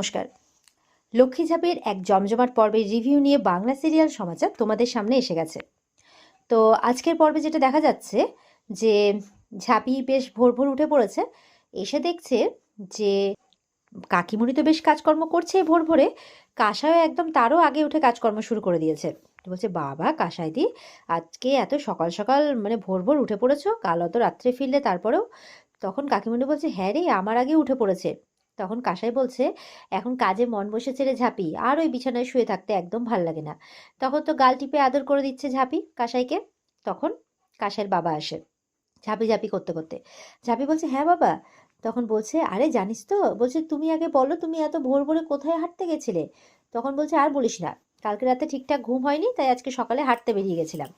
নমস্কার। লক্ষ্মী ঝাপের এক জমজমাট পর্বের রিভিউ নিয়ে বাংলা সিরিয়াল সমাচার তোমাদের সামনে এসে গেছে। তো আজকের পর্বে যেটা দেখা যাচ্ছে যে ঝাঁপি বেশ ভোর ভোর উঠে পড়েছে, এসে দেখছে যে কাকিমুনি তো বেশ কাজকর্ম করছে ভোর ভোরে কাঁসায় একদম তারও আগে উঠে কাজকর্ম শুরু করে দিয়েছে। তো বলছে, বাবা, কাসাই দি, আজকে এত সকাল সকাল মানে ভোর ভোর উঠে পড়েছো, কাল অত রাত্রে ফিরলে তারপরেও? তখন কাকিমুনি বলছে হ্যাঁ রে, আমার আগে উঠে পড়েছে। তখন কাসাই বলছে, এখন কাজে মন বসে ছেড়ে ঝাঁপি, আর ওই বিছানায় শুয়ে থাকতে একদম ভালো লাগে না। তখন তো গাল টিপে আদর করে দিচ্ছে ঝাঁপি, কাসাইকে। তখন কাসাইয়ের বাবা আসে ঝাঁপি ঝাঁপি করতে করতে। ঝাঁপি বলছে হ্যাঁ বাবা। তখন বলছে, আরে জানিস তো? বলছে, তুমি আগে বলো, তুমি এত ভোর ভোরে কোথায় হাঁটতে গেছিলে? তখন বলছে, আর বলিস না, কালকে রাতে ঠিকঠাক ঘুম হয়নি, তাই আজকে সকালে হাঁটতে বেরিয়ে গেছিলাম।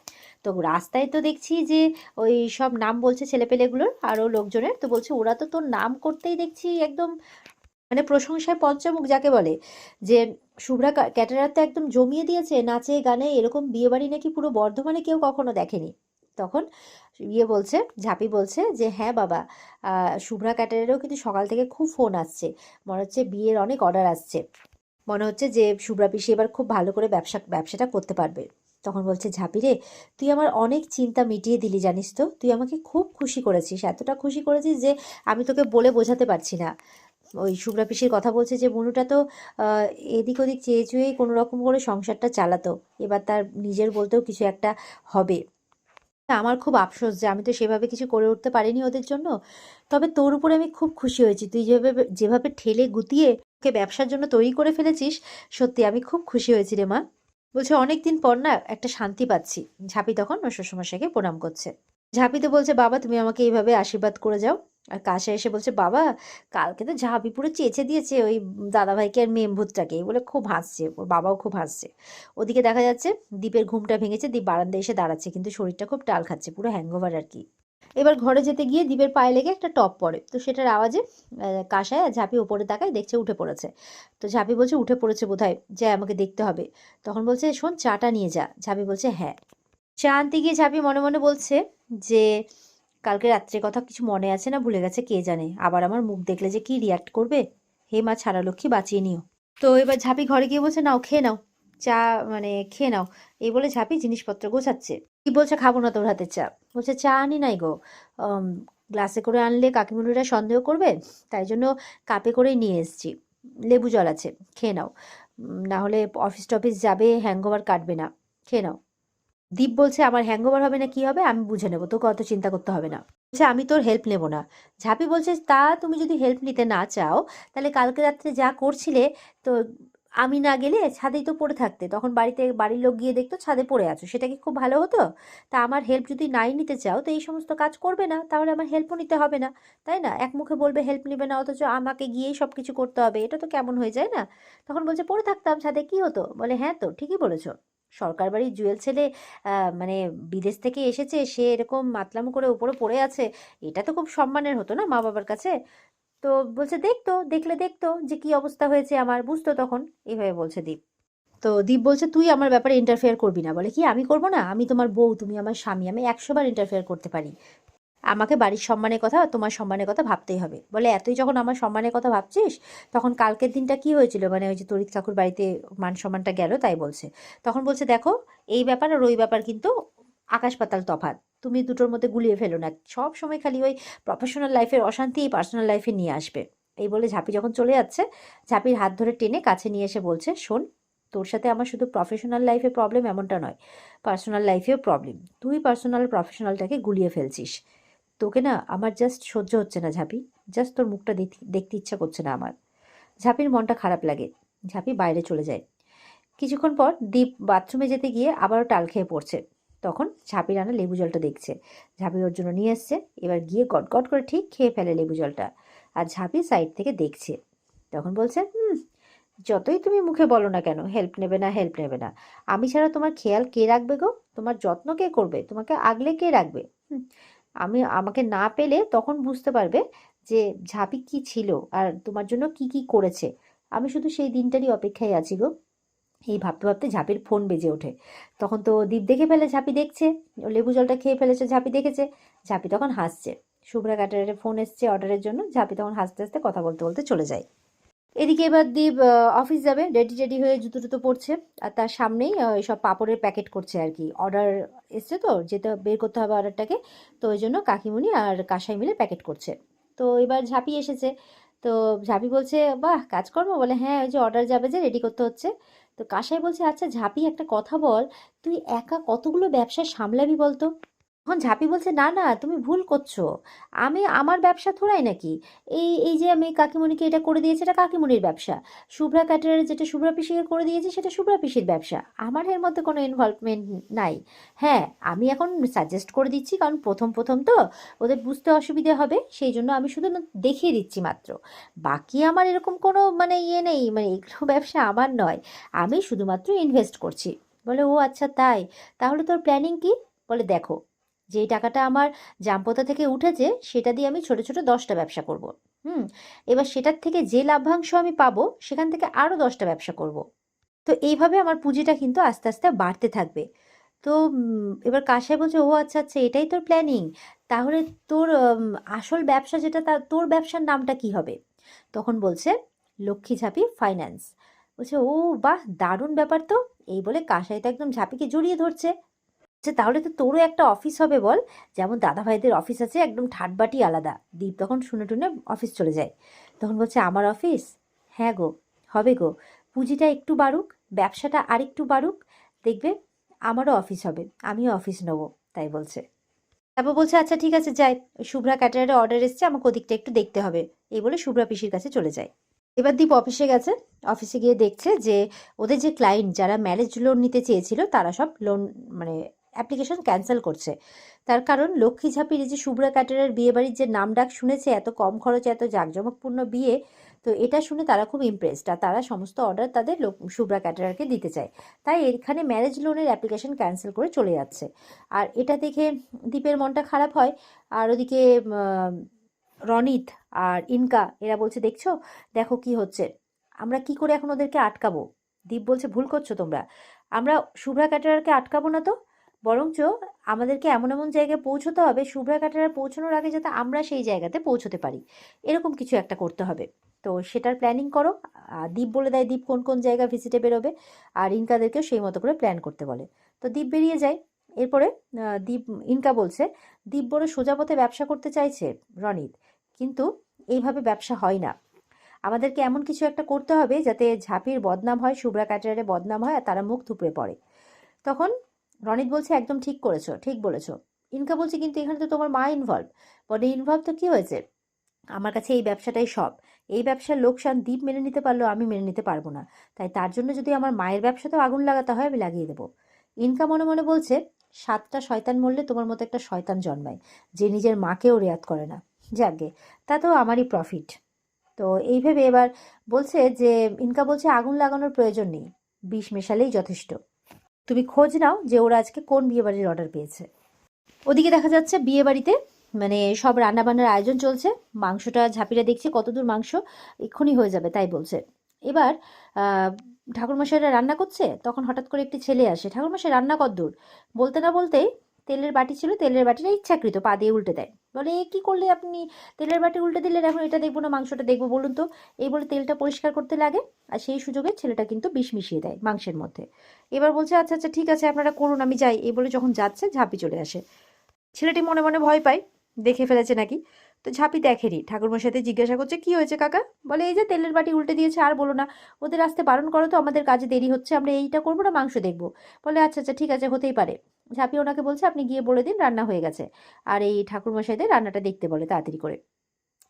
তো রাস্তায় তো দেখছি যে ওই সব নাম বলছে ছেলেপেলেগুলোর, আরও লোকজনের। তো বলছে, ওরা তো তোর নাম করতেই দেখছি একদম মানে প্রশংসায় পঞ্চমুখ যাকে বলে, যে শুভ্রা ক্যাটারার তো একদম জমিয়ে দিয়েছে, নাচে, গানে, এরকম বিয়েবাড়ি নাকি পুরো বর্ধমানে কেউ কখনো দেখেনি। তখন ইয়ে বলছে, ঝাঁপি বলছে যে হ্যাঁ বাবা শুভ্রা ক্যাটারেরও কিন্তু সকাল থেকে খুব ফোন আসছে। মনে হচ্ছে বিয়ের অনেক অর্ডার আসছে। মনে হচ্ছে যে শুভ্রা পিসি এবার খুব ভালো করে ব্যবসা, ব্যবসাটা করতে পারবে। তখন বলছে, ঝাঁপি রে, তুই আমার অনেক চিন্তা মিটিয়ে দিলি জানিস তো? তুই আমাকে খুব খুশি করেছিস, এতটা খুশি করেছিস যে আমি তোকে বলে বোঝাতে পারছি না। ওই শুভ্রা পিসির কথা বলছে যে, মনুটা তো এদিক ওদিক চেয়ে চুয়েই কোনো রকম করে সংসারটা চালাতো। এবার তার নিজের বলতেও কিছু একটা হবে। আমার খুব আফসোস যে, আমি তো সেভাবে কিছু করে উঠতে পারিনি ওদের জন্য। তবে তোর উপরে আমি খুব খুশি হয়েছি। তুই যেভাবে যেভাবে ঠেলে গুতিয়ে ওকে ব্যবসার জন্য তৈরি করে ফেলেছিস, সত্যি আমি খুব খুশি হয়েছি রে মা। বলছে অনেক দিন পর না একটা শান্তি পাচ্ছি। ঝাঁপি তখন ওর শ্বশুরমশাইকে প্রণাম করছে। ঝাঁপি তো বলছে, বাবা, তুমি আমাকে এইভাবে আশীর্বাদ করে যাও। আর কাশে এসে বলছে, বাবা, কালকে তো ঝাঁপি পুরো চেঁচে দিয়েছে ওই দাদাভাইকে আর মেমভূতটাকে এই বলে খুব হাসছে, ওর বাবাও খুব হাসছে। ওদিকে দেখা যাচ্ছে, দীপের ঘুমটা ভেঙেছে, দীপ বারান্দায় এসে দাঁড়াচ্ছে, কিন্তু শরীরটা খুব টাল খাচ্ছে, পুরো হ্যাংওভার আর কি। এবার ঘরে যেতে গিয়ে দীপের পায়ে লেগে একটা টপ পড়ে তো সেটার আওয়াজে কাসায় আর ঝাঁপি ওপরে তাকায় দেখছে উঠে পড়েছে। তো ঝাঁপি বলছে, উঠে পড়েছে বোধহয়, যে আমাকে দেখতে হবে। তখন বলছে, শোন চাটা নিয়ে যা। ঝাঁপি বলছে হ্যাঁ। চা আনতে গিয়ে ঝাঁপি মনে মনে বলছে যে, কালকে রাত্রে কথা কিছু মনে আছে না ভুলে গেছে, কে জানে? আবার আমার মুখ দেখলে যে কি রিয়াক্ট করবে? হে মা ছাড়া লক্ষ্মী, বাঁচিয়ে নিও। তো এবার ঝাঁপি ঘরে গিয়ে বলছে, নাও, খেয়ে নাও। চা মানে খেয়ে নাও। এই বলে ঝাঁপি জিনিসপত্র গোছাচ্ছে। কি বলছে, খাব না তোর হাতের চা। বলছে, চা আনি নাই গো। গ্লাসে করে আনলে কাকিমুনিরা সন্দেহ করবে? তাই জন্য কাপে করেই নিয়ে এসেছি। লেবু জল আছে, খেয়ে নাও। না হলে অফিস টফিস যাবে হ্যাংওভার কাটবে না। খেয়ে নাও। দীপ বলছে, আমার হ্যাংওভার হবে না, কি হবে? আমি বুঝে নেব, তোকে অত চিন্তা করতে হবে না। বলছে, আমি তোর হেল্প নেব না। ঝাঁপি বলছে, তা তুমি যদি হেল্প নিতে না চাও, তাহলে কালকে রাত্রে যা করছিলে, তো আমি না গেলে ছাদেই তো পড়ে থাকতে। তখন বাড়িতে, বাড়ির লোক গিয়ে দেখতো, ছাদে পড়ে আছো, সেটা কি খুব ভালো হতো? তা আমার হেল্প যদি নাই নিতে চাও, তো এই সমস্ত কাজ করবে না, তাহলে আমার হেল্পও নিতে হবে না, তাই না? এক মুখে বলবে হেল্প নেবে না, অথচ আমাকে গিয়েই সব কিছু করতে হবে। এটা তো কেমন হয়ে যায় না? তখন বলছে, পড়ে থাকতাম ছাদে, কি হতো? বলে হ্যাঁ তো, ঠিকই বলেছ। সরকার বাড়ির জুয়েল ছেলে মানে বিদেশ থেকে এসেছে, সে এরকম মাতলাম করে উপরে পড়ে আছে, এটা তো খুব সম্মানের হতো না মা বাবার কাছে? তো বলছে, দেখতো, দেখলে দেখতো যে কি অবস্থা হয়েছে আমার, বুঝতো তখন? এইভাবে বলছে দীপ। তো দীপ বলছে, তুই আমার ব্যাপারে ইন্টারফেয়ার করবি না। বলে, কি আমি করব না? আমি তোমার বউ, তুমি আমার স্বামী, আমি একশোবার ইন্টারফেয়ার করতে পারি। আমাকে বাড়ির সম্মানের কথা তোমার সম্মানের কথা ভাবতেই হবে। বলে, এতই যখন আমার সম্মানের কথা ভাবছিস, তখন কালকের দিনটা কি হয়েছিল? মানে ওই যে তরিত কাকুর বাড়িতে মান সম্মানটা গেল, তাই বলছে। তখন বলছে, দেখো, এই ব্যাপার আর ওই ব্যাপার কিন্তু আকাশ পাতাল তফাৎ। তুমি দুটোর মধ্যে গুলিয়ে ফেলো না। সব সময় খালি ওই প্রফেশনাল লাইফের অশান্তি পার্সোনাল লাইফে নিয়ে আসবে। এই বলে ঝাঁপি যখন চলে যাচ্ছে, ঝাঁপির হাত ধরে টেনে কাছে নিয়ে এসে বলছে, শোন, তোর সাথে আমার শুধু প্রফেশনাল লাইফে প্রবলেম এমনটা নয়। পার্সোনাল লাইফেও প্রবলেম তুই পার্সোনাল প্রফেশনালটাকে গুলিয়ে ফেলছিস। তোকে না আমার জাস্ট সহ্য হচ্ছে না ঝাঁপি। জাস্ট তোর মুখটা দেখ- দেখতে ইচ্ছা করছে না আমার। ঝাঁপির মনটা খারাপ লাগে। ঝাঁপি বাইরে চলে যায়। কিছুক্ষণ পর দীপ বাথরুমে যেতে গিয়ে আবারও টাল খেয়ে পড়ছে। তখন ঝাঁপির আনা লেবু জলটা দেখছে। ঝাঁপি ওর জন্য নিয়ে এসছে এবার গিয়ে গট গট করে ঠিক খেয়ে ফেলে লেবু জলটা। আর ঝাঁপি সাইড থেকে দেখছে। তখন বলছে হুম যতই তুমি মুখে বলো না কেন হেল্প নেবে না হেল্প নেবে না। আমি ছাড়া তোমার খেয়াল কে রাখবে গো? তোমার যত্ন কে করবে? তোমাকে আগলে কে রাখবে? হুম, আমি, আমাকে না পেলে তখন বুঝতে পারবে যে ঝাঁপি কি ছিল আর তোমার জন্য কি কি করেছে। আমি শুধু সেই দিনটারই অপেক্ষায় আছি গো। এই ভাবতে ভাবতে ঝাঁপির ফোন বেজে ওঠে। তখন তো দীপ দেখে ফেলে, ঝাঁপি দেখছে। লেবু জলটা খেয়ে ফেলেছে, ঝাঁপি দেখেছে। ঝাঁপি তখন হাসছে। শুভ্রা ক্যাটারের ফোন এসছে অর্ডারের জন্য। ঝাঁপি তখন হাসতে হাসতে কথা বলতে বলতে চলে যায়। এদিকে এবার দীপ অফিস যাবে রেডি রেডি হয়ে জুতো টুতো পরছে। আর তার সামনেই সব পাপড়ের প্যাকেট করছে আর কি। অর্ডার এসছে তো, যেটা বের করতে হবে অর্ডারটাকে তো ওই জন্য কাকিমুনি আর কাসাই মিলে প্যাকেট করছে। তো এবার ঝাঁপি এসেছে। তো ঝাঁপি বলছে, বাহ, কাজকর্ম? বলে হ্যাঁ ওই যে অর্ডার যাবে যে রেডি করতে হচ্ছে। তো কাসাই বলছে আচ্ছা ঝাঁপি, একটা কথা বল। তুই একা কতগুলো ব্যবসা সামলাবি বলতো? তখন ঝাঁপি বলছে, না না, তুমি ভুল করছ। আমি আমার ব্যবসা থোড়াই নাকি? এই এই যে আমি কাকিমণিকে এটা করে দিয়েছি, এটা কাকিমণির ব্যবসা। শুভ্রা ক্যাটারের যেটা শুভ্রা পিসিকে করে দিয়েছি, সেটা শুভ্রা পিসির ব্যবসা। আমার এর মধ্যে কোনো ইনভলভমেন্ট নাই। হ্যাঁ আমি এখন সাজেস্ট করে দিচ্ছি, কারণ প্রথম প্রথম তো ওদের বুঝতে অসুবিধে হবে, সেই জন্য আমি শুধু দেখিয়ে দিচ্ছি মাত্র। বাকি আমার এরকম কোনো মানে ইয়ে নেই মানে এগুলো ব্যবসা আমার নয়। আমি শুধুমাত্র ইনভেস্ট করছি। বলে, ও আচ্ছা তাই। তাহলে তোর প্ল্যানিং কি? বলে, দেখো যেই টাকাটা আমার জামপোতা থেকে উঠেছে, সেটা দিয়ে আমি ছোট ছোট দশটা ব্যবসা করব। হুম, এবার সেটার থেকে যে লাভ্যাংশ আমি পাবো, সেখান থেকে আরও দশটা ব্যবসা করব। তো এইভাবে আমার পুঁজিটা কিন্তু আস্তে আস্তে বাড়তে থাকবে। তো এবার কাসাই বলছে, ও আচ্ছা আচ্ছা এটাই তোর প্ল্যানিং তাহলে তোর আসল ব্যবসা যেটা, তা, তোর ব্যবসার নামটা কি হবে? তখন বলছে, লক্ষ্মী ঝাঁপি ফাইন্যান্স বলছে, ও, বাহ, দারুণ ব্যাপার তো। এই বলে কাসাই তো একদম ঝাঁপিকে জড়িয়ে ধরছে। আচ্ছা তাহলে তো তোরও একটা অফিস হবে বল। যেমন দাদা ভাইদের অফিস আছে, একদম ঠাটবাটি আলাদা। দীপ তখন শুনে টুনে অফিস চলে যায়। তখন বলছে, আমার অফিস হ্যাঁ গো, হবে গো। পুঁজিটা একটু বাড়ুক, ব্যবসাটা আরেকটু বাড়ুক, দেখবে আমারও অফিস হবে, আমিও অফিস নেব। তাই বলছে। তারপর বলছে আচ্ছা ঠিক আছে, যাই। শুভ্রা ক্যাটারারে অর্ডার এসছে, আমাকে ওদিকটা একটু দেখতে হবে। এই বলে শুভ্রা পিসির কাছে চলে যায়। এবার দীপ অফিসে গেছে। অফিসে গিয়ে দেখছে যে, ওদের যে ক্লায়েন্ট যারা ম্যারেজ লোন নিতে চেয়েছিল, তারা সব লোন মানে অ্যাপ্লিকেশন ক্যান্সেল করছে। তার কারণ লক্ষ্মী ঝাঁপির এই যে শুভ্রা ক্যাটারের বিয়ে বাড়ির যে নাম ডাক শুনেছে, এত কম খরচে, এত জাঁকজমকপূর্ণ বিয়ে, তো এটা শুনে তারা খুব ইমপ্রেসড আর তারা সমস্ত অর্ডার তাদের শুভ্রা ক্যাটারারকে দিতে চায়। তাই এখানে ম্যারেজ লোনের অ্যাপ্লিকেশন ক্যান্সেল করে চলে যাচ্ছে। আর এটা দেখে দীপের মনটা খারাপ হয়। আর ওদিকে রনিত আর ইনকা, এরা বলছে, দেখছ? দেখো কি হচ্ছে। আমরা কি করে এখন ওদেরকে আটকাবো? দীপ বলছে, ভুল করছ তোমরা। আমরা শুভ্রা ক্যাটারারকে আটকাবো না তো? বরঞ্চ আমাদেরকে এমন এমন জায়গায় পৌঁছতে হবে, শুভ্রা ক্যাটারার পৌঁছানোর আগে যাতে আমরা সেই জায়গাতে পৌঁছতে পারি। এরকম কিছু একটা করতে হবে। তো সেটার প্ল্যানিং করো। দীপ বলে দেয় দীপ কোন কোন জায়গা ভিজিটে বেরোবে? আর ইনকাদেরকেও সেই মতো করে প্ল্যান করতে বলে। তো দ্বীপ বেরিয়ে যায়। এরপরে দীপ ইনকা বলছে দীপ বড় সোজা পথে ব্যবসা করতে চাইছে, রনিত। কিন্তু এইভাবে ব্যবসা হয় না। আমাদেরকে এমন কিছু একটা করতে হবে যাতে ঝাঁপির বদনাম হয়, শুভ্রা ক্যাটারে বদনাম হয় আর তারা মুখ থুপড়ে পড়ে। তখন রনিত বলছে, একদম ঠিক করেছ, ঠিক বলেছ। ইনকা বলছে, কিন্তু এখানে তো তোমার মা ইনভলভ বলে ইনভলভ তো কি হয়েছে? আমার কাছে এই ব্যবসাটাই সব। এই ব্যবসার লোকসান দ্বীপ মেনে নিতে পারলেও আমি মেনে নিতে পারব না। তাই তার জন্য যদি আমার মায়ের ব্যবসাতেও আগুন লাগাতে হয়, আমি লাগিয়ে দেবো। ইনকা মনে মনে বলছে, সাতটা শয়তান মরলে তোমার মতো একটা শয়তান জন্মায়, যে নিজের মাকেও রেয়াত করে না। যাকে তাতেও আমারই প্রফিট তো এই ভেবে এবার বলছে যে, ইনকা বলছে, আগুন লাগানোর প্রয়োজন নেই। বিষ মেশালেই যথেষ্ট। তুমি খোঁজ নাও যে ওরা আজকে কোন বিয়েবাড়ির অর্ডার পেয়েছে। ওদিকে দেখা যাচ্ছে বিয়ে বাড়িতে মানে সব রান্নাবান্নার আয়োজন চলছে, মাংসটা ঝাঁপিরা দেখছে, কতদূর মাংস, এক্ষুনি হয়ে যাবে, তাই বলছে। এবার ঠাকুরমশাইরা রান্না করছে, তখন হঠাৎ করে একটি ছেলে আসে, ঠাকুরমশাই, রান্না কদ্দূর বলতে না বলতেই তেলের বাটি ছিল, তেলের বাটিটা ইচ্ছাকৃত, পা দিয়ে উল্টে দেয়। বলে, এ কী করলে আপনি তেলের বাটি উল্টে দিলেন? এখন এটা দেখব না, মাংসটা দেখব। বলুন তো, এই বলে তেলটা পরিষ্কার করতে লাগে আর সেই সুযোগে ছেলেটা কিন্তু বিষ মিশিয়ে দেয় মাংসের মধ্যে। এবার বলছে আচ্ছা আচ্ছা ঠিক আছে, আপনারা করুন, আমি যাই। এই বলে যখন যাচ্ছে, ঝাঁপি চলে আসে। ছেলেটি মনে মনে ভয় পায়, দেখে ফেলেছে নাকি। তো ঝাঁপি দেখেনি। ঠাকুরমার সাথে জিজ্ঞাসা করছে, কি হয়েছে কাকা? বলে, এই যে তেলের বাটি উল্টে দিয়েছে, আর বলো না। ওদের আসতে বারণ করো তো, আমাদের কাজে দেরি হচ্ছে, আমরা এইটা করব না, মাংস দেখব। বলে আচ্ছা আচ্ছা ঠিক আছে, হতেই পারে। ঝাঁপি ওনাকে বলছে, আপনি গিয়ে বলে দিন, রান্না হয়ে গেছে। আর এই ঠাকুরমশাইদের রান্নাটা দেখতে বলে তাড়াতাড়ি করে।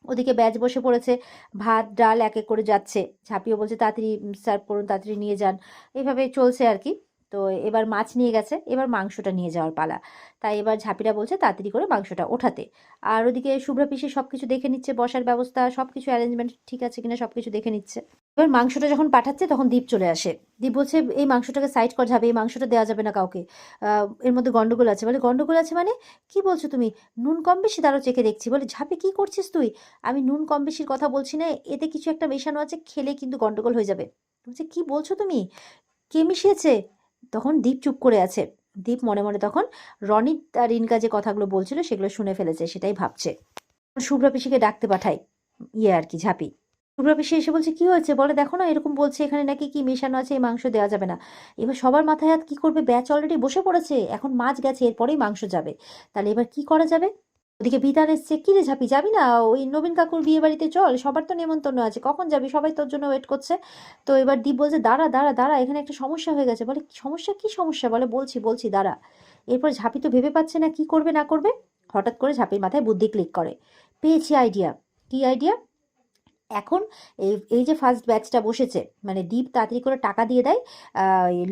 ওদিকে ব্যাচ বসে পড়েছে, ভাত, ডাল এক এক করে যাচ্ছে। ঝাঁপিও বলছে, তাড়াতাড়ি সার্ভ করুন, তাড়াতাড়ি নিয়ে যান। এইভাবে চলছে আর কি। তো এবার মাছ নিয়ে গেছে, এবার মাংসটা নিয়ে যাওয়ার পালা। তাই এবার ঝাঁপিরা বলছে, তাড়াতাড়ি করে মাংসটা ওঠাতে। আর ওদিকে শুভ্রা পিসি সব কিছু দেখে নিচ্ছে, বসার ব্যবস্থা সব কিছু অ্যারেঞ্জমেন্ট ঠিক আছে কিনা সব কিছু দেখে নিচ্ছে। এবার মাংসটা যখন পাঠাচ্ছে, তখন দ্বীপ চলে আসে। দীপ বলছে, এই মাংসটাকে সাইড করা যাবে, এই মাংসটা দেওয়া যাবে না কাউকে। এর মধ্যে গন্ডগোল আছে। বলে, গন্ডগোল আছে মানে? কি বলছো তুমি? নুন কম বেশি তারও চেখে দেখছি। বলে, ঝাঁপি কি করছিস তুই? আমি নুন কম বেশির কথা বলছি না, এতে কিছু একটা মেশানো আছে, খেলে কিন্তু গন্ডগোল হয়ে যাবে। বলছে, কি বলছো তুমি? কে মিশিয়েছে? তখন দীপ চুপ করে আছে। দীপ মনে মনে তখন রনিত আর রিনকা যে কথাগুলো বলছিল সেগুলো শুনে ফেলেছে, সেটাই ভাবছে। শুভ্রা পিসিকে ডাকতে পাঠায়। ইয়ে আর কি, ঝাঁপি। পূর্বা পিসি এসে বলছে, কি হয়েছে? বলে দেখো না, এরকম বলছে এখানে নাকি কি মেশানো আছে, এই মাংস দেওয়া যাবে না। এবার সবার মাথায় হাত কি করবে? ব্যাচ অলরেডি বসে পড়েছে। এখন মাছ গেছে, এরপরেই মাংস যাবে। তাহলে এবার কি করা যাবে? ওদিকে বিধান এসছে, কি রে ঝাপি, যাবি না? ওই নবীন কাকুর বিয়ে বাড়িতে চল, সবার তো নেমন্তন্ন আছে, কখন যাবি? সবাই তোর জন্য ওয়েট করছে। তো এবার দীপ বলছে, দাঁড়া দাঁড়া দাঁড়া, এখানে একটা সমস্যা হয়ে গেছে। বলে, সমস্যা? কি সমস্যা? বলে, বলছি বলছি, দাঁড়া। এরপর ঝাপি তো ভেবে পাচ্ছে না কি করবে, না করবে। হঠাৎ করে ঝাপির মাথায় বুদ্ধি ক্লিক করে। পেয়েছি আইডিয়া কি আইডিয়া এখন এই এই যে ফার্স্ট ব্যাচটা বসেছে মানে দীপ তাড়াতাড়ি করে টাকা দিয়ে দেয়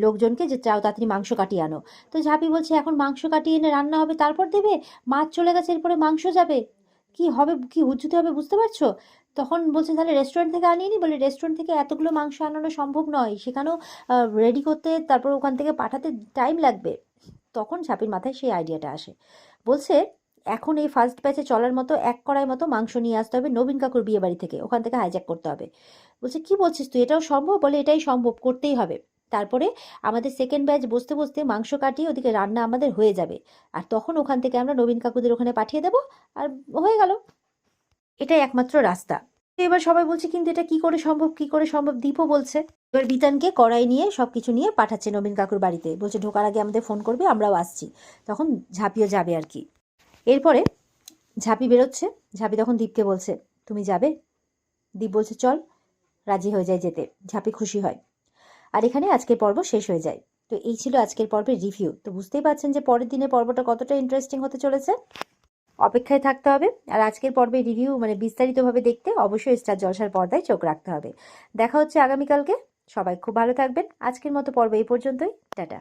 লোকজনকে যে চাও তাড়াতাড়ি মাংস কাটিয়ে আনো। তো ঝাপি বলছে, এখন মাংস কাটিয়ে এনে রান্না হবে, তারপর দেবে? মাছ চলে গেছে, এরপরে মাংস যাবে। কি হবে, কি হুজ্জুতে হবে বুঝতে পারছ? তখন বলছে, তাহলে রেস্টুরেন্ট থেকে আনিয়ে নি? বলে রেস্টুরেন্ট থেকে এতগুলো মাংস আনানো সম্ভব নয়। সেখানেও রেডি করতে, তারপর ওখান থেকে পাঠাতে টাইম লাগবে। তখন ঝাপির মাথায় সেই আইডিয়াটা আসে। বলছে এখন এই ফার্স্ট ব্যাচে চলার মতো এক কড়াই মতো মাংস নিয়ে আসতে হবে নবীন কাকুর বিয়ে বাড়ি থেকে। ওখান থেকে হাইজ্যাক করতে হবে। বলছে, কি বলছিস তুই? এটাও সম্ভব? বলে, এটাই সম্ভব, করতেই হবে। তারপরে আমাদের সেকেন্ড ব্যাচ বসতে বসতে মাংস কাটিয়ে ওদিকে রান্না আমাদের হয়ে যাবে। আর তখন ওখান থেকে আমরা নবীন কাকুদের ওখানে পাঠিয়ে দেবো আর হয়ে গেল। এটাই একমাত্র রাস্তা। এবার সবাই বলছে, কিন্তু এটা কি করে সম্ভব? কি করে সম্ভব? দীপও বলছে। এবার বিতানকে কড়াই নিয়ে সব কিছু নিয়ে পাঠাচ্ছে নবীন কাকুর বাড়িতে। বলছে, ঢোকার আগে আমাদের ফোন করবে, আমরাও আসছি। তখন ঝাঁপিও যাবে আর কি। এরপরে ঝাঁপি বেরোচ্ছে। ঝাঁপি তখন দীপকে বলছে, তুমি যাবে? দীপ বলছে, চল, রাজি হয়ে যায় যেতে। ঝাঁপি খুশি হয়। আর এখানে আজকের পর্ব শেষ হয়ে যায়। তো এই ছিল আজকের পর্বের রিভিউ তো বুঝতেই পারছেন যে পরের দিনের পর্বটা কতটা ইন্টারেস্টিং হতে চলেছে। অপেক্ষায় থাকতে হবে। আর আজকের পর্বের রিভিউ মানে বিস্তারিতভাবে দেখতে অবশ্যই স্টার জলসার পর্দায় চোখ রাখতে হবে। দেখা হচ্ছে আগামীকালকে। সবাই খুব ভালো থাকবেন। আজকের মতো পর্ব এই পর্যন্তই। টাটা।